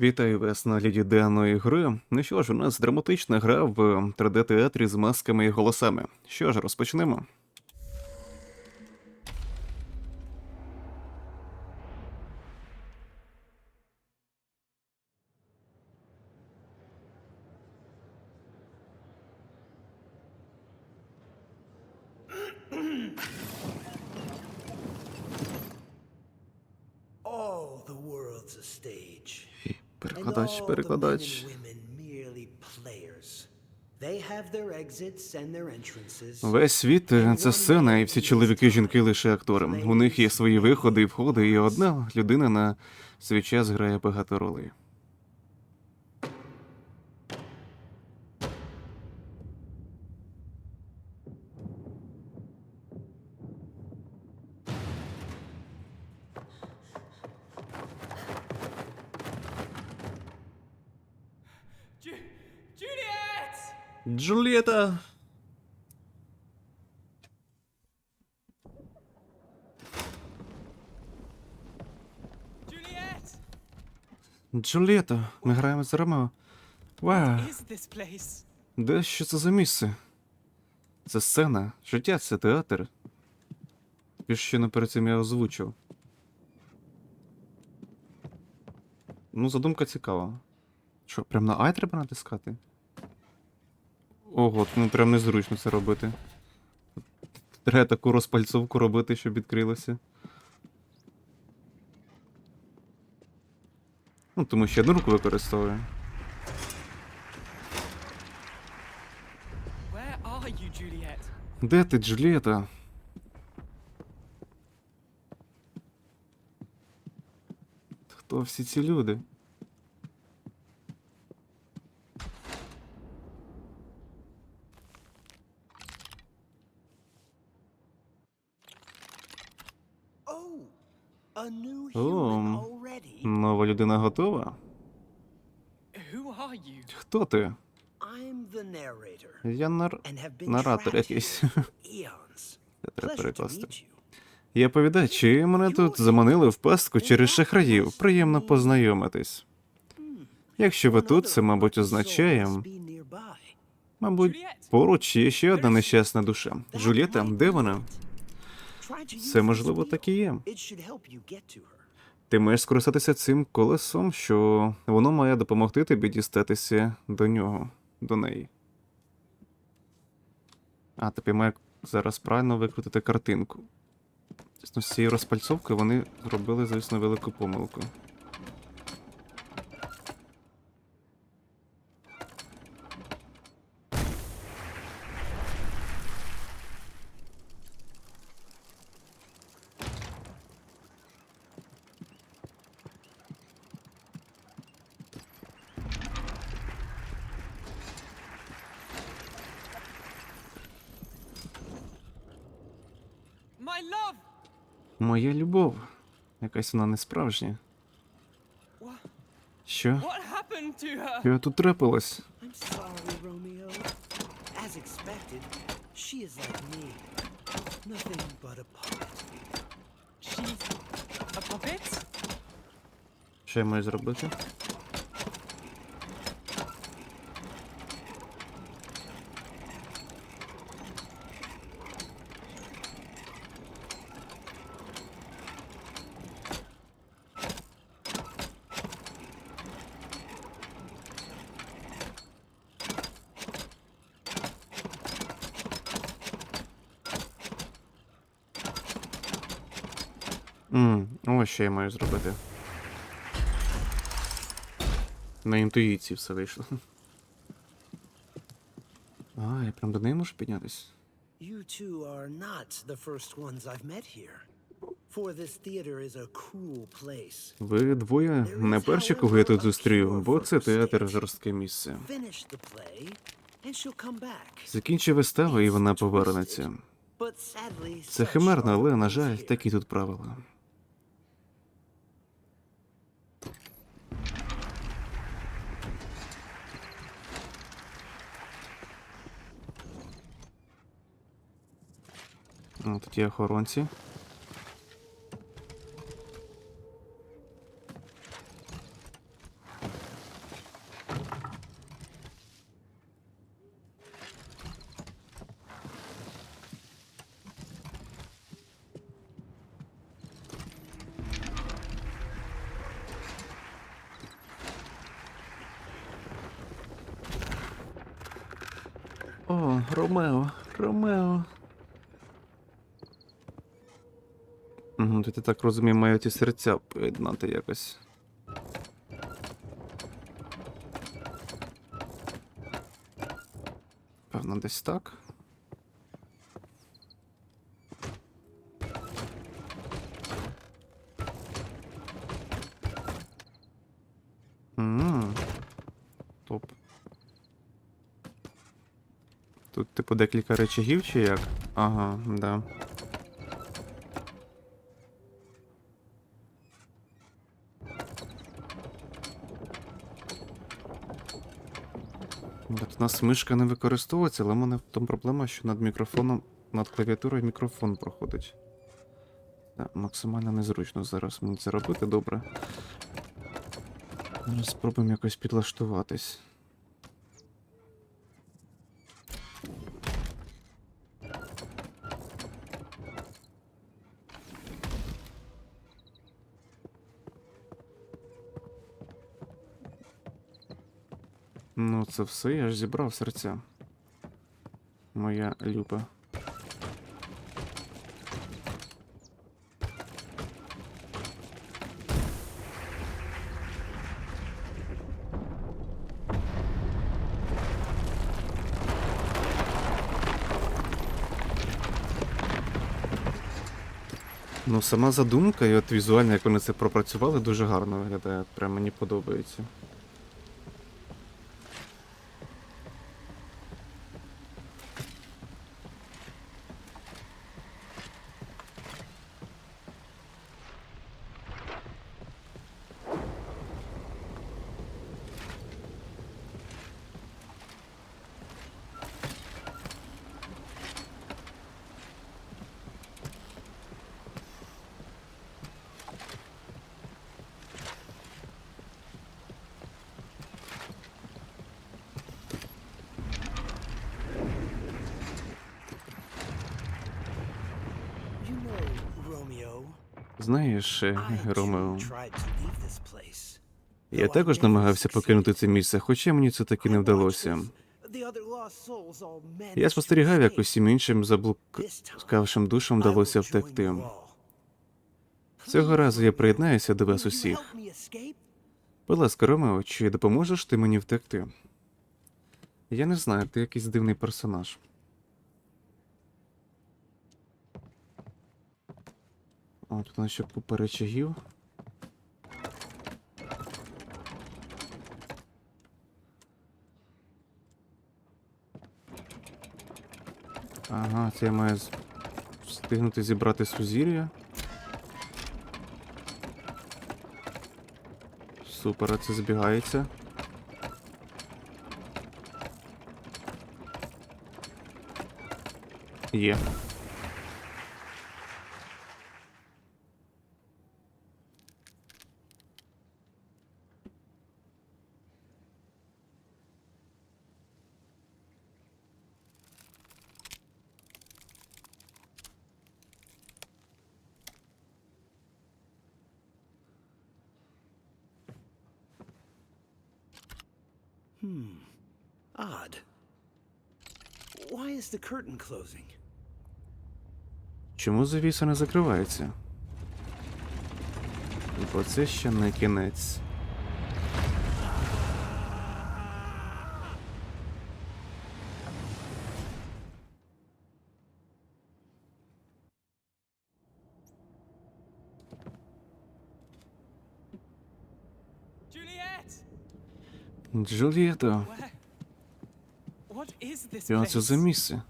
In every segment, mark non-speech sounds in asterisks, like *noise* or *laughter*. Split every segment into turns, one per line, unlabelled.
Вітаю вас на ліді денної гри. Ну що ж, у нас драматична гра в 3D-театрі з масками і голосами. Що ж, розпочнемо.
Entrances.
Весь світ е, це сцена, і всі чоловіки і жінки лише актори. У них є свої виходи і входи, і одна людина на свій час грає багато ролей. Джульєта! Джульєта, ми граємо з Ромео. Вау, де що це за місце? Це сцена, життя це театр. Не перед цим я озвучив. Ну, задумка цікава. Що, прям на Ай треба натискати? Ого, ну прям незручно це робити. Треба таку розпальцовку робити, щоб відкрилося. Ну, тому що одну руку використовую. Де ти, Джулієта? Хто всі ці люди? Готова? Хто ти? Я нар... наратор якийсь. *laughs* Це треба перекласти. Я повідач, і мене тут заманили в пастку через шахраїв. Приємно познайомитись. Якщо ви тут, це, мабуть, означає, мабуть, поруч є ще одна нещасна душа. Джулієта, де вона? Це можливо так і є. Ти маєш скористатися цим колесом, що воно має допомогти тобі дістатися до нього, до неї. А, тобі має зараз правильно викрутити картинку. Звісно, з цією розпальцовкою вони зробили, звісно, велику помилку. Моя любов. Якась вона не справжня. Що? Що тут трапилось?
Що я маю As expected, she is like me. Nothing but a puppet.
She's a puppet?
Що я маю зробити? Ммм, ось що я маю зробити. На інтуїції все вийшло. А, я прям до неї можу піднятися.
You two are not the first ones I've met here. For this theater is a cruel place.
Ви двоє не перші, кого я тут зустрів, бо це театр жорстке місце. Закінчи виставу, і вона повернеться. Це химерно, але, на жаль, такі тут правила. О, Тут є охоронці. О, Ромео, Ромео. То ти так розумію, маю ті серця поєднати якось. Певно, десь так. Топ. Тут, типу, декілька речагів чи як? Ага, да. У нас мишка не використовується, але в мене в тому проблема, що над мікрофоном, над клавіатурою мікрофон проходить. Так, максимально незручно зараз мені це робити, добре. Спробуємо якось підлаштуватись. Ну, це все, я ж зібрав серця. Моя люба. Ну, сама задумка і от візуально, як вони це пропрацювали, дуже гарно виглядає. Прям мені подобається. Знаєш, е, Ромео, я також намагався покинути це місце, хоча мені це таки не вдалося. Я спостерігав, як усім іншим заблукавшим душам вдалося втекти. Цього разу я приєднаюся до вас усіх. Будь ласка, Ромео, чи допоможеш ти мені втекти? Я не знаю, ти якийсь дивний персонаж. О, тут у нас ще купа речагів. Ага, це я маю встигнути зібрати сузір'я. Супер, а це збігається. Є.
Odd. Why is the curtain closing?
Чому завіса не закривається? Бо це ще не кінець. Джульєто, що це за місце?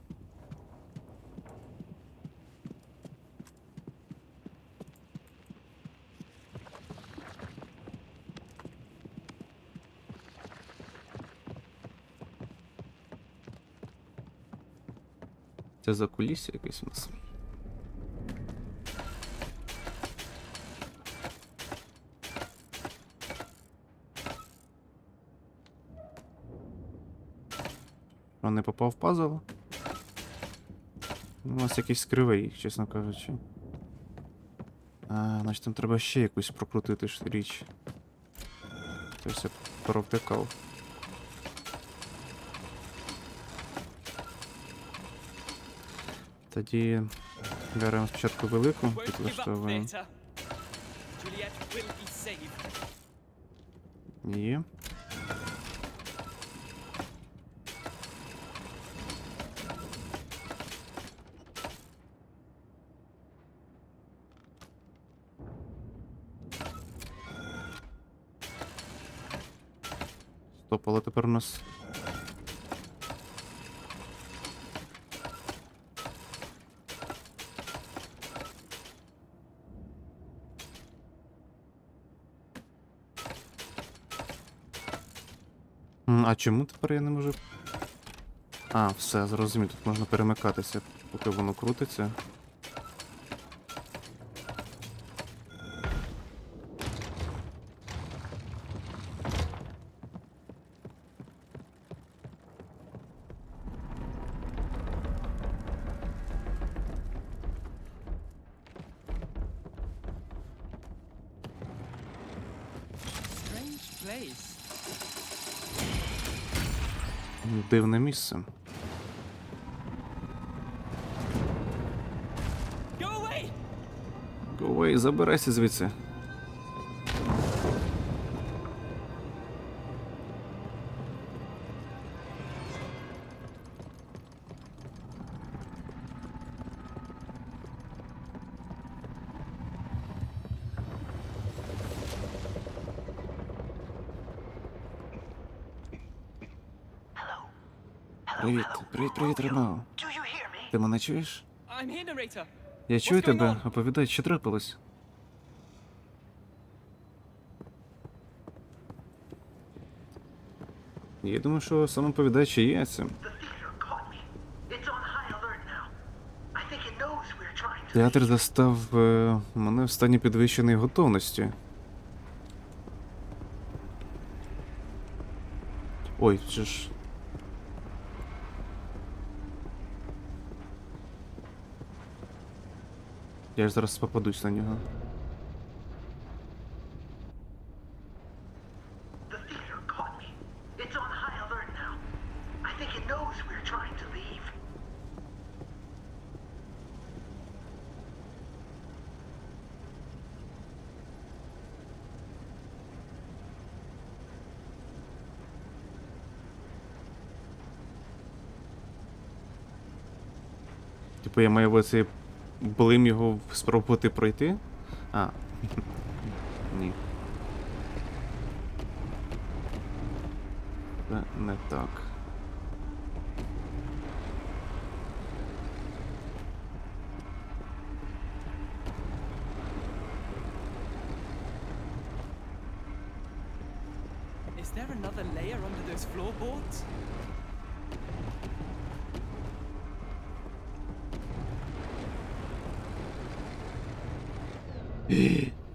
Це за кулісся якесь у нас. А не попав в пазл? У нас якийсь кривий, чесно кажучи. А, значить там треба ще якусь прокрутити ж річ. Тобто я провтикав. Тоді беремо спочатку велику, підлаштовуємо. Є. Але тепер у нас. А чому тепер я не можу. А, все, зрозумів, тут можна перемикатися, поки воно крутиться. Дивне місце.
Go away!
Go away, забирайся звідси. Привіт, привіт, привіт, Рено. Ти мене чуєш? Я чую тебе, оповідай, що трапилось. Я думаю, що сам оповідач є цим. Театр застав е, мене в стані підвищеної готовності. Ой, це ж. Я ж зараз попадусь на нього. Типу я маю в блим його спробувати пройти? А. Ні. Це не так.
Is there another layer under those floorboards?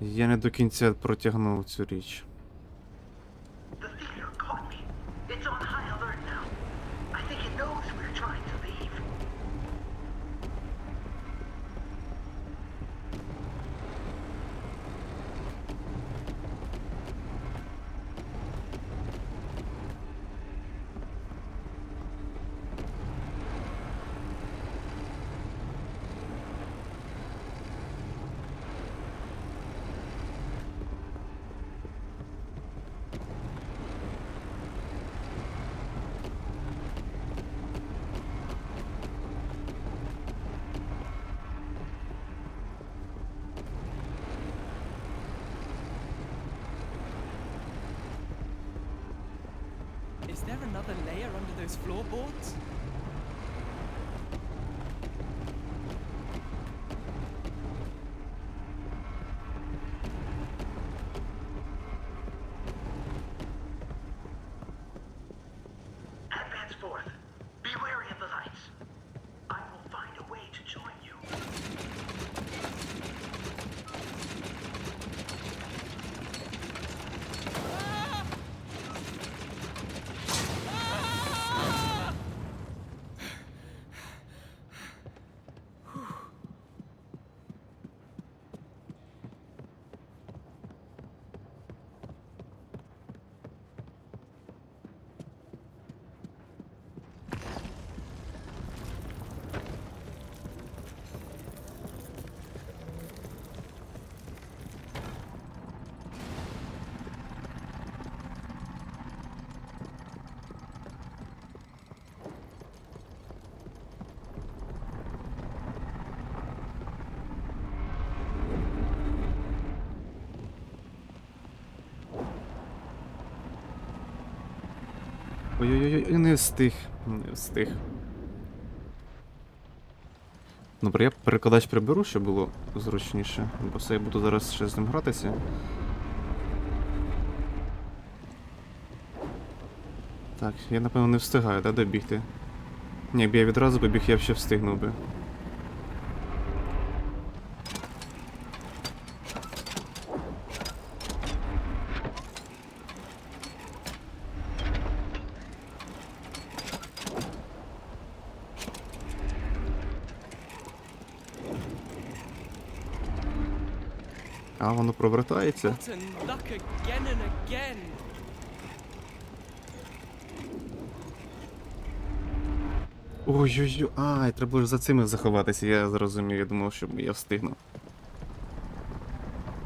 Я не до кінця протягнув цю річ.
Another layer under those floorboards?
Ой-ой-ой, не встиг. Не встиг. Добре, я перекладач приберу, щоб було зручніше, бо все я буду зараз ще з ним гратися. Так, я напевно не встигаю, да, добігти. Ні, якби я відразу побіг, я ще встигнув би. А, воно провертається. Ой-ой-ой, ай, треба було ж за цими заховатися, я зрозумів, я думав, що я встигну.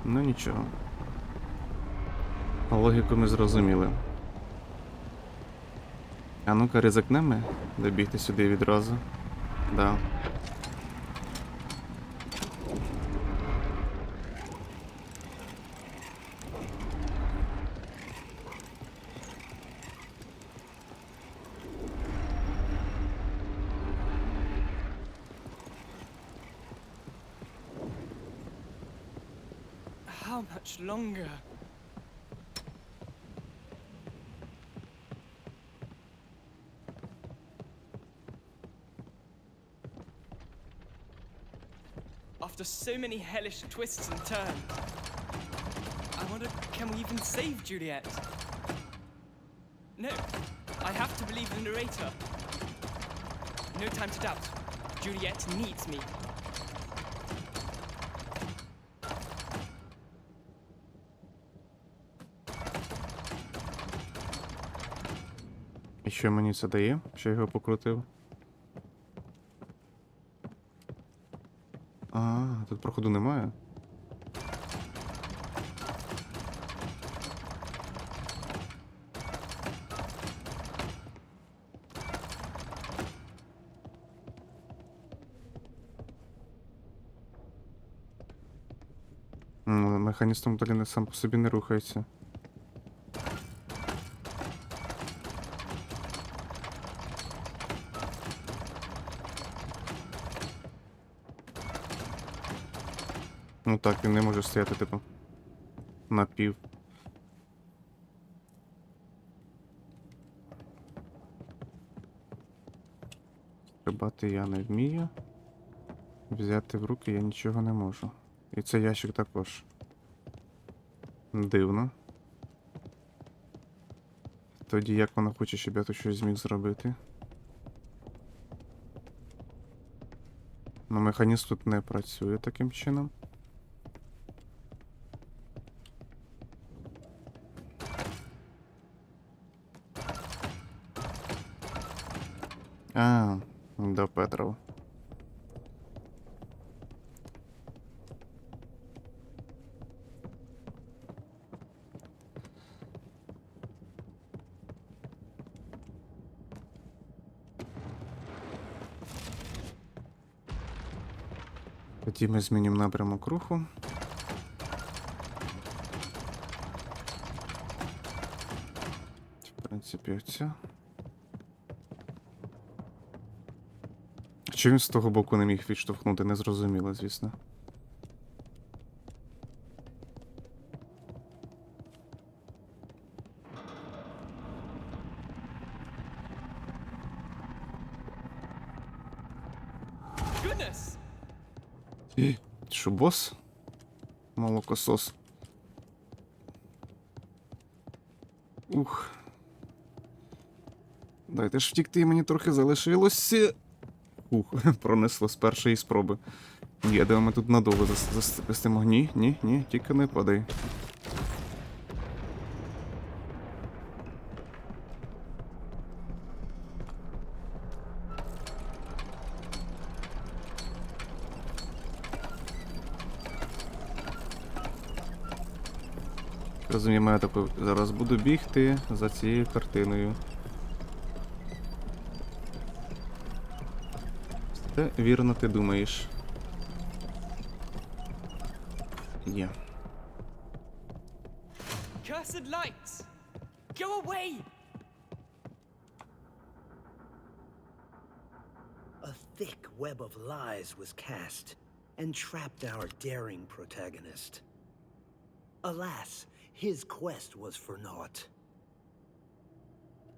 Ну нічого. Логіку ми зрозуміли. А ну-ка, ризикнемо добігти сюди відразу. Да.
After so many hellish twists and turns, I wonder can we even save Juliet? No, I have to believe the narrator. No time to doubt. Juliet needs me.
І що мені це дає, що я його покрутив? Тут проходу немає. Механізм там далі сам по собі не рухається. Ну так, він не може стояти, типу. На пів. Стрибати я не вмію. Взяти в руки я нічого не можу. І цей ящик також. Дивно. Тоді як вона хоче, щоб я тут щось зміг зробити. Ну, механізм тут не працює таким чином. А, до Петров. Тоді ми змінимо напрямок руху. В принципі, оця. Чи він з того боку не міг відштовхнути, не зрозуміло, звісно. Що, бос? Молокосос. Ух. Дайте ж втікти, мені трохи залишилося. Ух, *laughs* пронесло з першої спроби. Їдемо тут надовго зас- застимо. Ні, ні, ні, тільки не падай. Розуміємо, я таку зараз буду бігти за цією картиною. Це вірно ти думаєш. Є.
Cursed lights! Go away!
A thick web of lies was cast and trapped our daring protagonist. Alas, his quest was for naught.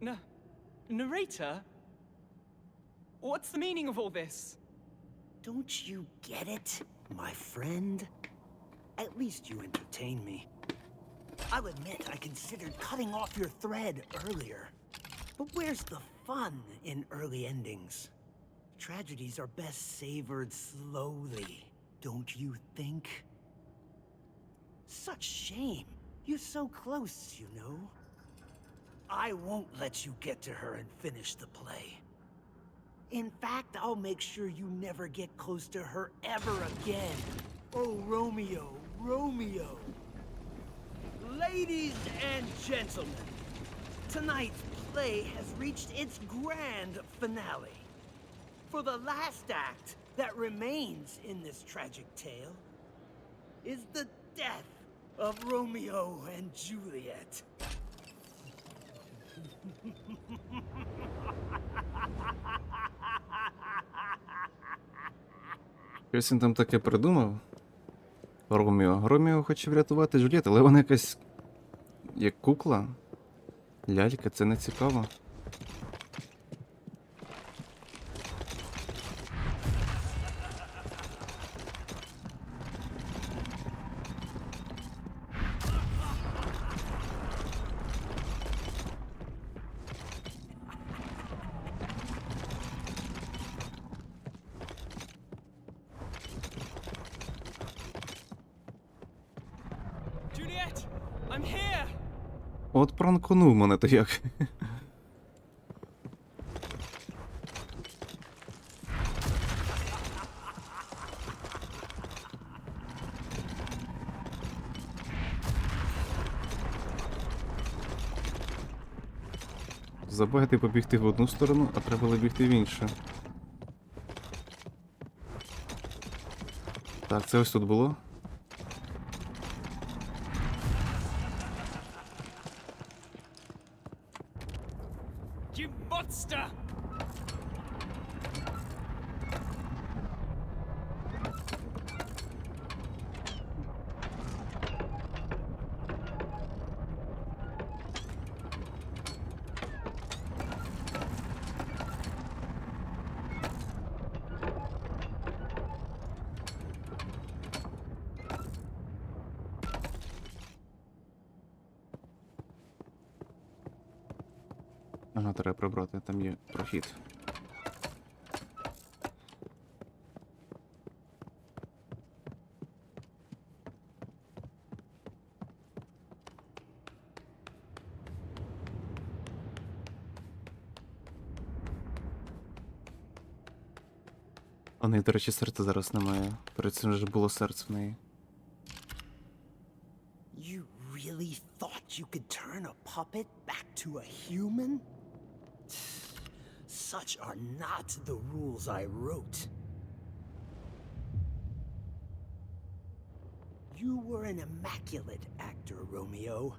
N narrator? What's the meaning of all this?
Don't you get it, my friend? At least you entertain me. I'll admit I considered cutting off your thread earlier. But where's the fun in early endings? Tragedies are best savored slowly, don't you think? Such shame. You're so close, you know. I won't let you get to her and finish the play. In fact, I'll make sure you never get close to her ever again. Oh, Romeo, Romeo. Ladies and gentlemen, tonight's play has reached its grand finale. For the last act that remains in this tragic tale is the death of Romeo and Juliet. *laughs*
Щось він там таке придумав. Роміо. Роміо хоче врятувати Джульєт, але вона якась. як кукла. Лялька, це не цікаво. Пранконув мене то як. Забагати побігти в одну сторону, а треба було бігти в іншу. Так, це ось тут було.
You monster!
Ага, треба прибрати, там є прохід. А неї, до речі, серця зараз немає. Перед цим же було серце в неї.
You really thought you could turn a puppet back to a human? Such are not the rules I wrote. You were an immaculate actor, Romeo.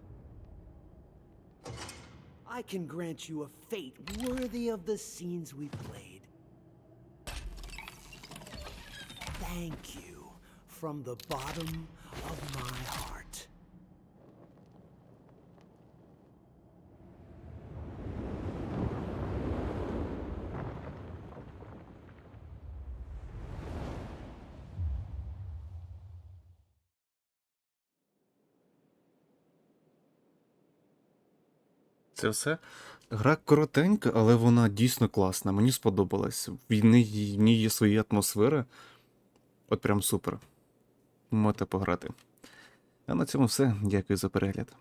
I can grant you a fate worthy of the scenes we played. Thank you from the bottom of my heart.
Це все. Гра коротенька, але вона дійсно класна. Мені сподобалась. В ній, в ній є свої атмосфери. От прям супер. Можете пограти. А на цьому все. Дякую за перегляд.